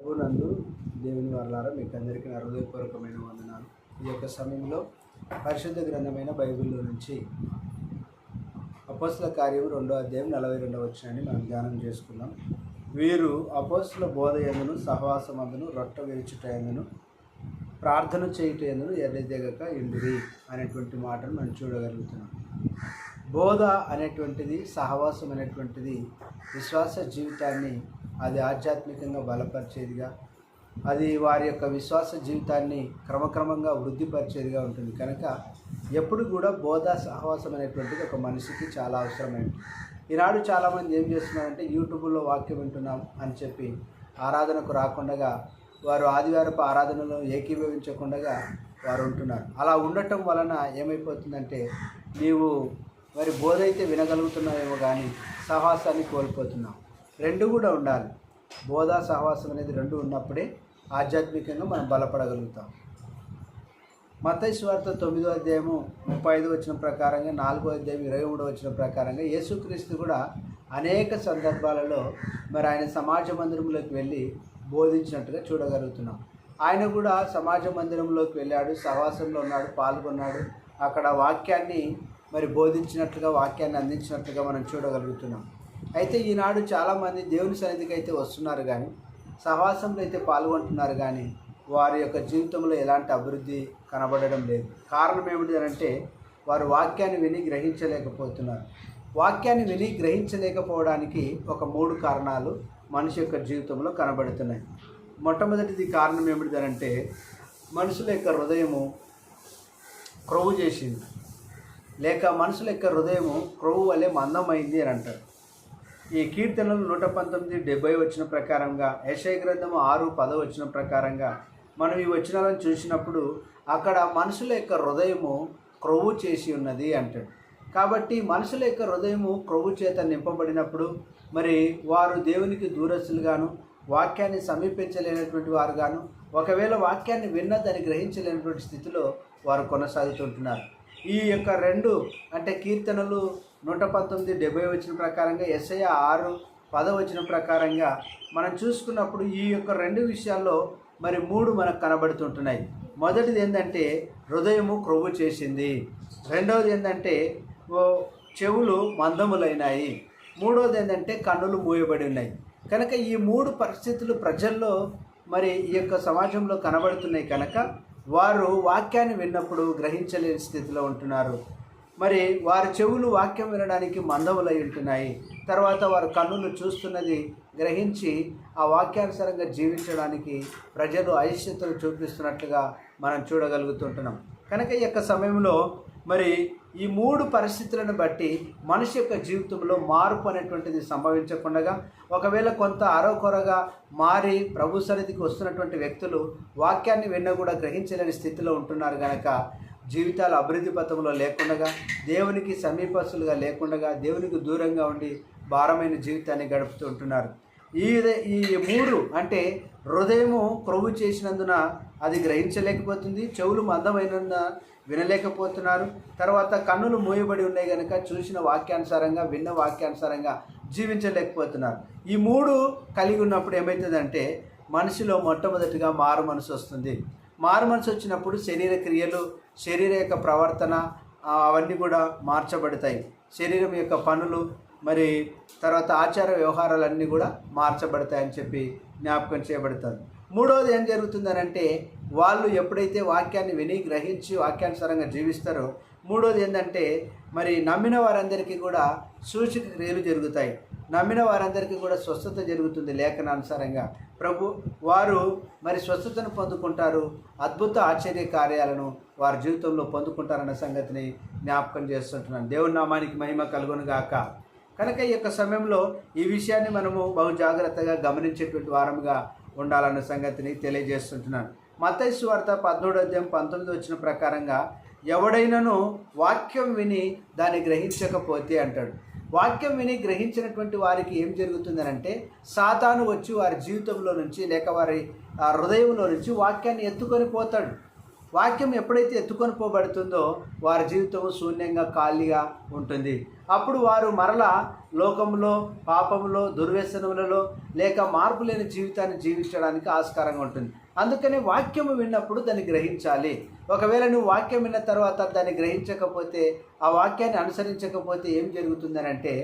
ప్రభునందు దేవుని వర్లారా మీకు అందరికీ నా హృదయపూర్వకమైన వందనాలు. ఈ యొక్క సమయంలో పరిశుద్ధ గ్రంథమైన బైబిల్లో నుంచి అపోస్ల కార్యం రెండో అధ్యాయం నలభై రెండవ వచ్చినాన్ని మనం ధ్యానం చేసుకున్నాం వీరు అపోస్ల బోధ ఎందును సహవాసమందును రొట్ట విరుచుట ఎందును ప్రార్థన చేయుట ఎందును ఎర్రదిగక ఇండిది అనేటువంటి మాటను మనం చూడగలుగుతున్నాం. బోధ అనేటువంటిది సహవాసం అనేటువంటిది విశ్వాస జీవితాన్ని అది ఆధ్యాత్మికంగా బలపరిచేదిగా అది వారి యొక్క విశ్వాస జీవితాన్ని క్రమక్రమంగా వృద్ధిపరిచేదిగా ఉంటుంది. కనుక ఎప్పుడు కూడా బోధ సహవాసం అనేటువంటిది ఒక మనిషికి చాలా అవసరమైంది ఈనాడు చాలామంది ఏం చేస్తున్నారంటే యూట్యూబ్లో వాక్యం వింటున్నాం అని చెప్పి ఆరాధనకు రాకుండా వారు ఆదివారపు ఆరాధనలో ఏకీభవించకుండా వారు ఉంటున్నారు. అలా ఉండటం వలన ఏమైపోతుందంటే నీవు మరి బోధ అయితే వినగలుగుతున్నావేమో కానీ సహవాసాన్ని కోల్పోతున్నావు. రెండు కూడా ఉండాలి. బోధ సహవాసం అనేది రెండు ఉన్నప్పుడే ఆధ్యాత్మికంగా మనం బలపడగలుగుతాం. మతైశ్వార్త తొమ్మిదో అధ్యాయము ముప్పై ఐదు వచ్చిన ప్రకారంగా నాలుగో అధ్యాయం ఇరవై మూడో వచ్చిన ప్రకారంగా యేసుక్రీస్తు కూడా అనేక సందర్భాలలో మరి ఆయన సమాజ మందిరంలోకి వెళ్ళి బోధించినట్టుగా చూడగలుగుతున్నాం. ఆయన కూడా సమాజ మందిరంలోకి వెళ్ళాడు సహవాసంలో ఉన్నాడు పాల్గొన్నాడు. అక్కడ వాక్యాన్ని మరి బోధించినట్లుగా వాక్యాన్ని అందించినట్లుగా మనం చూడగలుగుతున్నాం. అయితే ఈనాడు చాలామంది దేవుని సన్నిధికి అయితే వస్తున్నారు కానీ సహవాసంలో అయితే పాల్గొంటున్నారు కానీ వారి యొక్క జీవితంలో ఎలాంటి అభివృద్ధి కనబడడం లేదు. కారణం ఏమిటి అంటే వారు వాక్యాన్ని విని గ్రహించలేకపోతున్నారు. వాక్యాన్ని విని గ్రహించలేకపోవడానికి ఒక మూడు కారణాలు మనిషి యొక్క జీవితంలో కనబడుతున్నాయి. మొట్టమొదటిది కారణం ఏమిటి అంటే మనుషుల యొక్క హృదయము క్రొవ్వు చేసింది. లేక మనుషుల యొక్క హృదయము క్రొవ్వు వలె మందమైంది అని అంటారు. ఈ కీర్తనలు నూట పంతొమ్మిది డెబ్బై వచ్చిన ప్రకారంగా యశయ గ్రంథము ఆరు పద వచ్చిన ప్రకారంగా మనం ఈ వచనాలను చూసినప్పుడు అక్కడ మనుషుల యొక్క హృదయము క్రొవ్వు చేసి ఉన్నది అంటాడు. కాబట్టి మనుషుల యొక్క హృదయము క్రొవ్వు చేత నింపబడినప్పుడు మరి వారు దేవునికి దూరస్తులుగాను వాక్యాన్ని సమీపించలేనటువంటి వారుగాను ఒకవేళ వాక్యాన్ని విన్న దాన్ని గ్రహించలేనటువంటి స్థితిలో వారు కొనసాగుతుంటున్నారు ఈ యొక్క రెండు అంటే కీర్తనలు నూట పంతొమ్మిది డెబ్బై వచ్చిన ప్రకారంగా ఎస్ఐ ఆరు పద వచ్చిన ప్రకారంగా మనం చూసుకున్నప్పుడు ఈ యొక్క రెండు విషయాల్లో మరి మూడు మనకు కనబడుతుంటున్నాయి. మొదటిది ఏంటంటే హృదయము క్రొవ్వు చేసింది. రెండవది ఏంటంటే ఓ చెవులు మందములైనాయి. మూడవది ఏంటంటే కన్నులు మూయబడి ఉన్నాయి. కనుక ఈ మూడు పరిస్థితులు ప్రజల్లో మరి ఈ యొక్క సమాజంలో కనబడుతున్నాయి కనుక వారు వాక్యాన్ని విన్నప్పుడు గ్రహించలేని స్థితిలో ఉంటున్నారు. మరి వారి చెవులు వాక్యం వినడానికి మందవులై ఉంటున్నాయి. తర్వాత వారు కన్నులు చూస్తున్నది గ్రహించి ఆ వాక్యానుసారంగా జీవించడానికి ప్రజలు ఐశ్యతలు చూపిస్తున్నట్లుగా మనం చూడగలుగుతుంటున్నాం. కనుక ఈ యొక్క సమయంలో మరి ఈ మూడు పరిస్థితులను బట్టి మనిషి యొక్క జీవితంలో మార్పు అనేటువంటిది సంభవించకుండా ఒకవేళ కొంత అరకొరగా మారి ప్రభు సన్నిధికి వస్తున్నటువంటి వ్యక్తులు వాక్యాన్ని విన్న కూడా గ్రహించలేని స్థితిలో ఉంటున్నారు కనుక జీవితాలు అభివృద్ధి పథంలో లేకుండగా దేవునికి సమీపస్తులుగా లేకుండా దేవునికి దూరంగా ఉండి భారమైన జీవితాన్ని గడుపుతూ ఉంటున్నారు. ఈ ఈ మూడు అంటే హృదయము క్రొవ్వు చేసినందున అది గ్రహించలేకపోతుంది చెవులు మందమైనందున వినలేకపోతున్నారు. తర్వాత కన్నులు మూయబడి ఉన్నాయి కనుక చూసిన వాక్యానుసారంగా విన్న వాక్యానుసారంగా జీవించలేకపోతున్నారు. ఈ మూడు కలిగి ఉన్నప్పుడు ఏమవుతుందంటే మనిషిలో మొట్టమొదటిగా మారు మనసు వస్తుంది. మారు మనసు వచ్చినప్పుడు శరీర క్రియలు శరీర యొక్క ప్రవర్తన అవన్నీ కూడా మార్చబడతాయి. శరీరం యొక్క పనులు మరి తర్వాత ఆచార వ్యవహారాలన్నీ కూడా మార్చబడతాయని చెప్పి జ్ఞాపకం చేయబడతారు. మూడవది ఏం జరుగుతుందనంటే వాళ్ళు ఎప్పుడైతే వాక్యాన్ని విని గ్రహించి వాక్యానుసారంగా జీవిస్తారో మూడోది ఏంటంటే మరి నమ్మిన వారందరికీ కూడా సూచక క్రియలు జరుగుతాయి. నమ్మిన వారందరికీ కూడా స్వస్థత జరుగుతుంది లేఖనానుసారంగా. ప్రభు వారు మరి స్వస్థతను పొందుకుంటారు అద్భుత ఆశ్చర్య కార్యాలను వారి జీవితంలో పొందుకుంటారన్న సంగతిని జ్ఞాపకం చేస్తుంటున్నాను. దేవుని నామానికి మహిమ కలుగునుగాక కనుక ఈ యొక్క సమయంలో ఈ విషయాన్ని మనము బహు జాగ్రత్తగా గమనించేటువంటి వారముగా ఉండాలన్న సంగతిని తెలియజేస్తుంటున్నాను. మతైసు వార్త పద్మూడు అధ్యాయం పంతొమ్మిది వచ్చిన ప్రకారంగా ఎవడైనాను వాక్యం విని దాన్ని గ్రహించకపోతే అంటాడు. వాక్యం విని గ్రహించినటువంటి వారికి ఏం జరుగుతుందనంటే సాతాను వచ్చి వారి జీవితంలో నుంచి లేక వారి హృదయంలో నుంచి వాక్యాన్ని ఎత్తుకొని పోతాడు. వాక్యం ఎప్పుడైతే ఎత్తుకొని పోబడుతుందో వారి జీవితం శూన్యంగా ఖాళీగా ఉంటుంది. అప్పుడు వారు మరలా లోకంలో పాపంలో దుర్వ్యసనములలో లేక మార్పు లేని జీవితాన్ని జీవించడానికి ఆస్కారంగా ఉంటుంది. అందుకని వాక్యము విన్నప్పుడు దాన్ని గ్రహించాలి. ఒకవేళ నువ్వు వాక్యం విన్న తర్వాత దాన్ని గ్రహించకపోతే ఆ వాక్యాన్ని అనుసరించకపోతే ఏం జరుగుతుందని అంటే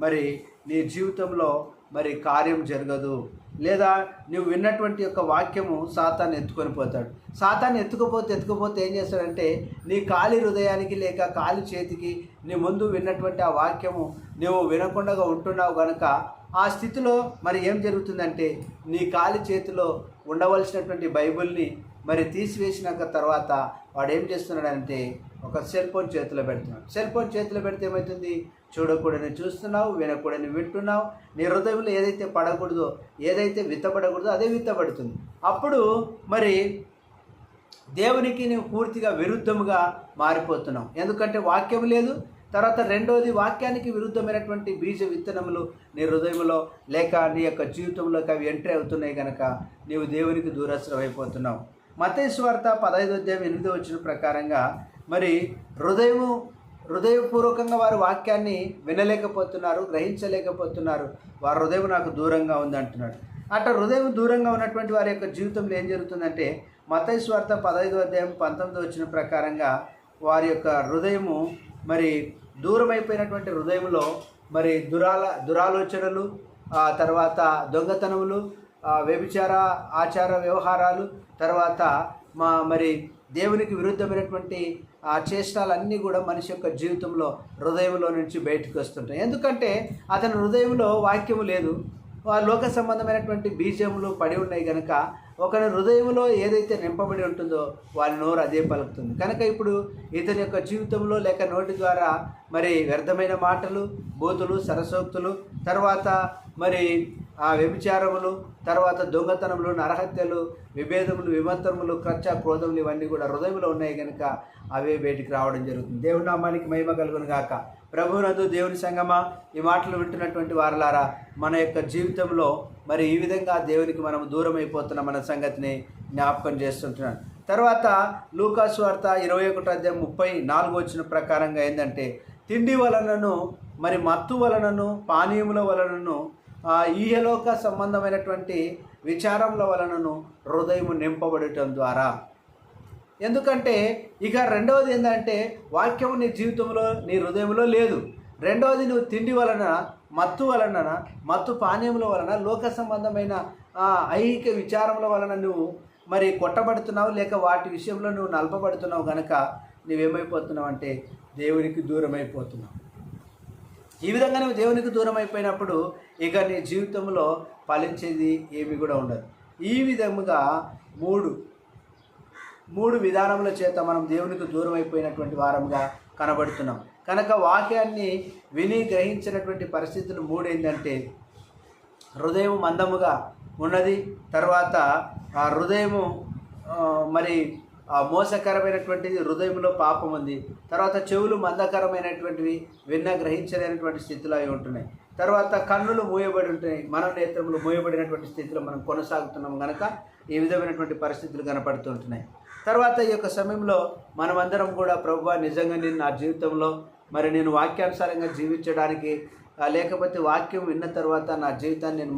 మరి నీ జీవితంలో మరి కార్యం జరగదు. లేదా నువ్వు విన్నటువంటి యొక్క వాక్యము సాతాన్ని ఎత్తుకొని పోతాడు. సాతాన్ని ఎత్తుకుపోతే ఎత్తుకుపోతే ఏం చేస్తాడంటే నీ కాలి హృదయానికి లేక కాలి చేతికి నీ ముందు విన్నటువంటి ఆ వాక్యము నువ్వు వినకుండా ఉంటున్నావు కనుక ఆ స్థితిలో మరి ఏం జరుగుతుందంటే నీ కాలి చేతిలో ఉండవలసినటువంటి బైబిల్ని మరి తీసివేసినాక తర్వాత వాడు ఏం చేస్తున్నాడంటే ఒక సెల్ ఫోన్ చేతిలో పెడుతున్నాడు. సెల్ ఫోన్ చేతిలో పెడితే ఏమవుతుంది చూడకూడని చూస్తున్నావు వినకూడని వింటున్నావు నీ హృదయంలో ఏదైతే పడకూడదో ఏదైతే విత్తపడకూడదో అదే విత్తపడుతుంది అప్పుడు మరి దేవునికి నువ్వు పూర్తిగా విరుద్ధముగా మారిపోతున్నావు. ఎందుకంటే వాక్యం లేదు తర్వాత రెండోది వాక్యానికి విరుద్ధమైనటువంటి బీజ విత్తనములు నీ హృదయంలో లేక నీ యొక్క జీవితంలోకి అవి ఎంట్రీ అవుతున్నాయి కనుక నీవు దేవునికి దూరస్థం అయిపోతున్నావు. మతేశ్వార్త పదహైదు అధ్యాయం ఎనిమిదో వచ్చిన ప్రకారంగా మరి హృదయము హృదయపూర్వకంగా వారు వాక్యాన్ని వినలేకపోతున్నారు గ్రహించలేకపోతున్నారు. వారి హృదయం నాకు దూరంగా ఉంది అంటున్నాడు. అట్లా హృదయం దూరంగా ఉన్నటువంటి వారి యొక్క జీవితంలో ఏం జరుగుతుందంటే మతేశ్వార్త పదహైదు అధ్యాయం పంతొమ్మిది వచ్చిన ప్రకారంగా వారి యొక్క హృదయము మరి దూరమైపోయినటువంటి హృదయంలో మరి దురాల దురాలోచనలు తర్వాత దొంగతనములు వ్యభిచార ఆచార వ్యవహారాలు తర్వాత మా మరి దేవునికి విరుద్ధమైనటువంటి ఆ చేష్టాలన్నీ కూడా మనిషి యొక్క జీవితంలో హృదయంలో నుంచి బయటకు వస్తుంటాయి. ఎందుకంటే అతని హృదయంలో వాక్యము లేదు. లోక సంబంధమైనటువంటి బీజములు పడి ఉన్నాయి కనుక ఒకరి హృదయంలో ఏదైతే నింపబడి ఉంటుందో వారి నోరు అదే పలుకుతుంది. కనుక ఇప్పుడు ఇతని యొక్క జీవితంలో లేక నోటి ద్వారా మరి వ్యర్థమైన మాటలు బూతులు సరసోక్తులు తర్వాత మరి ఆ వ్యభిచారములు తర్వాత దొంగతనములు నరహత్యలు విభేదములు విమంతరములు క్రచ్చ క్రోధములు ఇవన్నీ కూడా హృదయంలో ఉన్నాయి కనుక అవే బయటికి రావడం జరుగుతుంది. దేవుడి నామానికి మహిమ కలుగును గాక. ప్రభునందు దేవుని సంగమా ఈ మాటలు వింటున్నటువంటి వారలారా మన యొక్క జీవితంలో మరి ఈ విధంగా దేవునికి మనం దూరం అయిపోతున్న మన సంగతిని జ్ఞాపకం చేస్తుంటున్నాను. తర్వాత లూకాసు వార్త ఇరవై ఒకటో అధ్యాయం ముప్పై నాలుగు వచ్చిన ప్రకారంగా ఏంటంటే తిండి వలనను మరి మత్తు వలనను పానీయముల వలనను ఈహలోక సంబంధమైనటువంటి విచారముల వలనను హృదయము నింపబడటం ద్వారా. ఎందుకంటే ఇక రెండవది ఏంటంటే వాక్యము నీ జీవితంలో నీ హృదయంలో లేదు. రెండవది నువ్వు తిండి వలన మత్తు వలన మత్తు పానీయముల వలన లోక సంబంధమైన ఐహిక విచారముల వలన నువ్వు మరి కొట్టబడుతున్నావు లేక వాటి విషయంలో నువ్వు నలపబడుతున్నావు కనుక నువ్వేమైపోతున్నావు అంటే దేవునికి దూరం అయిపోతున్నావు ఈ విధంగా నువ్వు దేవునికి దూరం అయిపోయినప్పుడు ఇక నీ జీవితంలో ఫలించేది ఏమి కూడా ఉండదు. ఈ విధముగా మూడు మూడు విధానముల చేత మనం దేవునికి దూరం అయిపోయినటువంటి వారంగా కనబడుతున్నాం. కనుక వాక్యాన్ని విని గ్రహించినటువంటి పరిస్థితులు మూడు ఏంటంటే హృదయం మందముగా ఉన్నది తర్వాత ఆ హృదయము మరి మోసకరమైనటువంటిది హృదయంలో పాపం ఉంది. తర్వాత చెవులు మందకరమైనటువంటివి విన్న గ్రహించలేనటువంటి స్థితిలో అవి ఉంటున్నాయి. తర్వాత కన్నులు మూయబడి ఉంటాయి మన నేత్రములు మూయబడినటువంటి స్థితిలో మనం కొనసాగుతున్నాం కనుక ఈ విధమైనటువంటి పరిస్థితులు కనపడుతుంటున్నాయి తర్వాత ఈ యొక్క సమయంలో మనమందరం కూడా ప్రభు నిజంగా నేను నా జీవితంలో మరి నేను వాక్యానుసారంగా జీవించడానికి లేకపోతే వాక్యం విన్న తర్వాత నా జీవితాన్ని నేను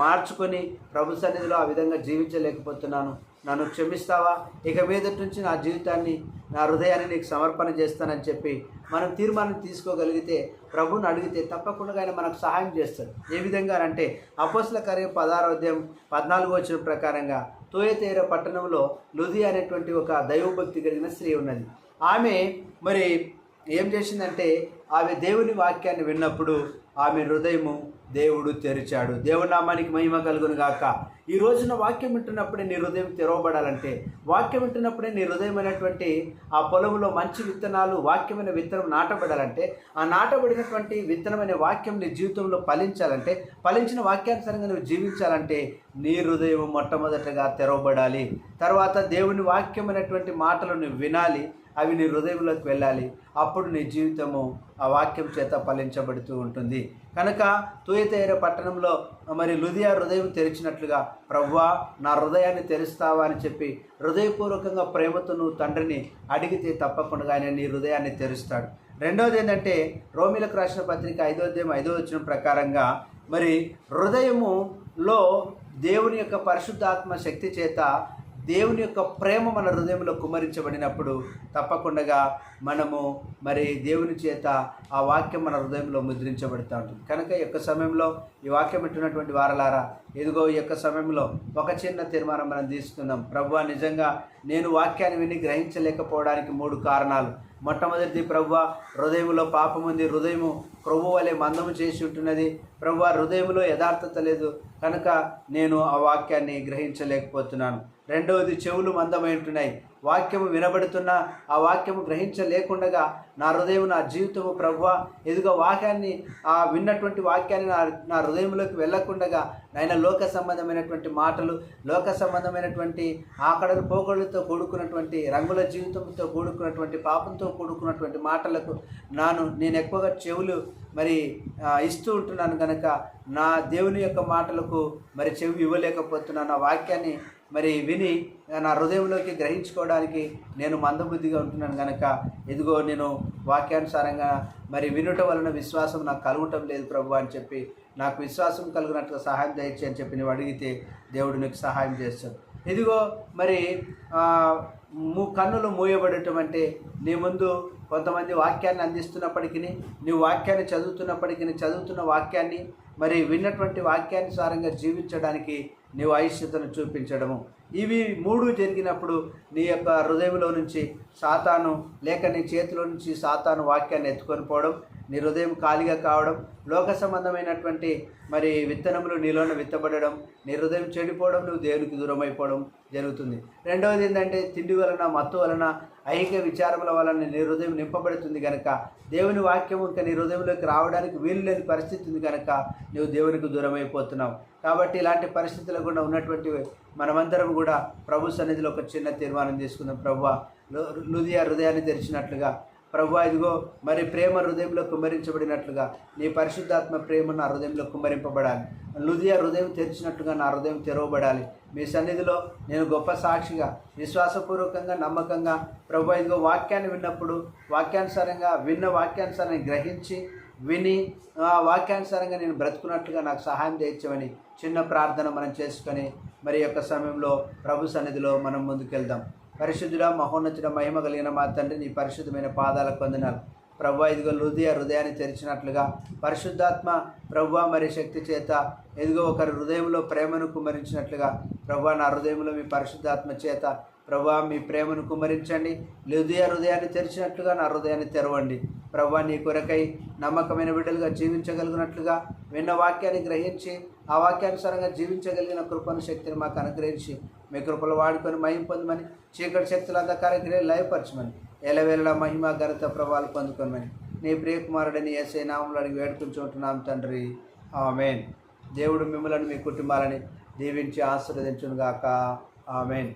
మార్చుకొని ప్రభు సన్నిధిలో ఆ విధంగా జీవించలేకపోతున్నాను. నన్ను క్షమిస్తావా? ఇక మీదటి నుంచి నా జీవితాన్ని నా హృదయాన్ని నీకు సమర్పణ చేస్తానని చెప్పి మనం తీర్మానం తీసుకోగలిగితే ప్రభుని అడిగితే తప్పకుండా ఆయన మనకు సహాయం చేస్తాడు. ఏ విధంగా అంటే అపోస్ల కార్యం పదహారో అధ్యాయం పద్నాలుగో వచ్చిన ప్రకారంగా తోయతేర పట్టణంలో లుది అనేటువంటి ఒక దైవభక్తి కలిగిన స్త్రీ ఉన్నది. ఆమె మరి ఏం చేసిందంటే ఆమె దేవుని వాక్యాన్ని విన్నప్పుడు ఆమె హృదయము దేవుడు తెరిచాడు. దేవునామానికి మహిమ కలుగును గాక. ఈ రోజున వాక్యం వింటున్నప్పుడే నీ హృదయం తెరవబడాలంటే వాక్యం వింటున్నప్పుడే నీ హృదయం అనేటువంటి ఆ పొలంలో మంచి విత్తనాలు వాక్యమైన విత్తనం నాటబడాలంటే ఆ నాటబడినటువంటి విత్తనమైన వాక్యం నీ జీవితంలో ఫలించాలంటే ఫలించిన వాక్యానుసారంగా నువ్వు జీవించాలంటే నీ హృదయం మొట్టమొదటగా తెరవబడాలి. తర్వాత దేవుని వాక్యమైనటువంటి మాటలు నువ్వు వినాలి అవి నీ హృదయంలోకి వెళ్ళాలి. అప్పుడు నీ జీవితము ఆ వాక్యం చేత ఫలించబడుతూ ఉంటుంది. కనుక తూయతేర పట్టణంలో మరి లుదియా హృదయం తెరిచినట్లుగా ప్రవ్వా నా హృదయాన్ని తెరుస్తావా అని చెప్పి హృదయపూర్వకంగా ప్రేమతో నువ్వు తండ్రిని అడిగితే తప్పకుండా ఆయన నీ హృదయాన్ని తెరుస్తాడు. రెండవది ఏంటంటే రోమిలకు రాసిన పత్రిక ఐదో అధ్యాయం ఐదో వచ్చిన ప్రకారంగా మరి హృదయములో దేవుని యొక్క పరిశుద్ధాత్మ శక్తి చేత దేవుని యొక్క ప్రేమ మన హృదయంలో కుమరించబడినప్పుడు తప్పకుండా మనము మరి దేవుని చేత ఆ వాక్యం మన హృదయంలో ముద్రించబడుతూ ఉంటుంది. కనుక ఈ యొక్క సమయంలో ఈ వాక్యం పెట్టినటువంటి వారలారా ఇదిగో ఈ యొక్క సమయంలో ఒక చిన్న తీర్మానం మనం తీసుకుందాం. ప్రభు నిజంగా నేను వాక్యాన్ని విని గ్రహించలేకపోవడానికి మూడు కారణాలు. మొట్టమొదటిది ప్రవ్వ హృదయంలో పాపం ఉంది హృదయము ప్రభు వలె మందము చేసి ఉంటున్నది. ప్రవ్వ హృదయంలో యథార్థత లేదు కనుక నేను ఆ వాక్యాన్ని గ్రహించలేకపోతున్నాను. రెండవది చెవులు మందమై ఉంటున్నాయి. వాక్యము వినబడుతున్నా ఆ వాక్యము గ్రహించలేకుండగా నా హృదయం నా జీవితము ప్రభువ ఎదుగో వాక్యాన్ని ఆ విన్నటువంటి వాక్యాన్ని నా నా హృదయంలోకి వెళ్ళకుండగా నాయన లోక సంబంధమైనటువంటి మాటలు లోక సంబంధమైనటువంటి ఆకడలు పోకడలతో కూడుకున్నటువంటి రంగుల జీవితంతో కూడుకున్నటువంటి పాపంతో కూడుకున్నటువంటి మాటలకు నాను నేను ఎక్కువగా చెవులు మరి ఇస్తూ ఉంటున్నాను కనుక నా దేవుని యొక్క మాటలకు మరి చెవి ఇవ్వలేకపోతున్నాను ఆ వాక్యాన్ని మరి విని నా హృదయంలోకి గ్రహించుకోవడానికి నేను మందబుద్ధిగా ఉంటున్నాను కనుక ఇదిగో నేను వాక్యానుసారంగా మరి వినుట వలన విశ్వాసం నాకు కలగటం లేదు ప్రభు అని చెప్పి నాకు విశ్వాసం కలిగినట్టుగా సహాయం చేయొచ్చు అని చెప్పి నువ్వు అడిగితే దేవుడు నీకు సహాయం చేస్తాడు. ఇదిగో మరి మూ కన్నులు మూయబడటం అంటే నీ ముందు కొంతమంది వాక్యాన్ని అందిస్తున్నప్పటికీ నీ వాక్యాన్ని చదువుతున్నప్పటికీ చదువుతున్న వాక్యాన్ని మరి విన్నటువంటి వాక్యానుసారంగా జీవించడానికి నీవు ఐశ్యతను చూపించడము. ఇవి మూడు జరిగినప్పుడు నీ యొక్క హృదయంలో నుంచి సాతాను లేక నీ చేతిలో నుంచి సాతాను వాక్యాన్ని ఎత్తుకొని పోవడం నీ హృదయం ఖాళీగా కావడం లోక సంబంధమైనటువంటి మరి విత్తనములు నీలోనే విత్తబడడం నీ హృదయం చెడిపోవడం నువ్వు దేవునికి దూరం అయిపోవడం జరుగుతుంది. రెండవది ఏంటంటే తిండి వలన మత్తు వలన ఐహిక విచారముల వలన నీ హృదయం నింపబడుతుంది కనుక దేవుని వాక్యం ఇంకా నీ హృదయంలోకి రావడానికి వీలు లేని పరిస్థితి ఉంది కనుక నువ్వు దేవునికి దూరమైపోతున్నావు. కాబట్టి ఇలాంటి పరిస్థితులు కూడా ఉన్నటువంటి మనమందరం కూడా ప్రభు సన్నిధిలో ఒక చిన్న తీర్మానం తీసుకుందాం. ప్రభు లుదియా హృదయాన్ని తెరిచినట్లుగా ప్రభు ఇదిగో మరి ప్రేమ హృదయంలో కుమ్మరించబడినట్లుగా నీ పరిశుద్ధాత్మ ప్రేమ నా హృదయంలో కుమ్మరింపబడాలి. లుదియా హృదయం తెరిచినట్టుగా నా హృదయం తెరవబడాలి. మీ సన్నిధిలో నేను గొప్ప సాక్షిగా విశ్వాసపూర్వకంగా నమ్మకంగా ప్రభు ఇదిగో వాక్యాన్ని విన్నప్పుడు వాక్యానుసారంగా విన్న వాక్యానుసారాన్ని గ్రహించి విని ఆ వాక్యానుసారంగా నేను బ్రతుకున్నట్లుగా నాకు సహాయం చేయొచ్చమని చిన్న ప్రార్థన మనం చేసుకొని మరి యొక్క సమయంలో ప్రభు సన్నిధిలో మనం ముందుకెళ్దాం. పరిశుద్ధుడ మహోన్నతుడ మహిమ కలిగిన మా తండ్రి నీ పరిశుద్ధమైన పాదాలకు వందనాలు. ప్రభు ఇదిగో హృదయ హృదయాన్ని తెరిచినట్లుగా పరిశుద్ధాత్మ ప్రభు మరి శక్తి చేత ఎదుగో ఒకరి హృదయంలో ప్రేమను కుమరించినట్లుగా ప్రభు నా హృదయంలో మీ పరిశుద్ధాత్మ చేత ప్రభా మీ ప్రేమను కుమరించండి. హృదయ హృదయాన్ని తెరిచినట్లుగా నా హృదయాన్ని తెరవండి. ప్రభా నీ కొరకై నమ్మకమైన బిడ్డలుగా జీవించగలిగినట్లుగా విన్న వాక్యాన్ని గ్రహించి ఆ వాక్యానుసారంగా జీవించగలిగిన కృపను శక్తిని మాకు అనుగ్రహించి మీ కృపలు వాడుకొని మహిమ పొందమని చీకటి శక్తుల అంధకార లయపరచమని. ఎలవేళ మహిమ ఘనత ప్రభావాలు పొందుకోమని నీ ప్రియకుమారుడిని ఎస్ఐ నామంలో అడిగి వేడుకుంటున్నాం తండ్రి. ఆమెన్. దేవుడు మిమ్మల్ని మీ కుటుంబాలని దీవించి ఆశీర్వదించునుగాక. ఆమెన్.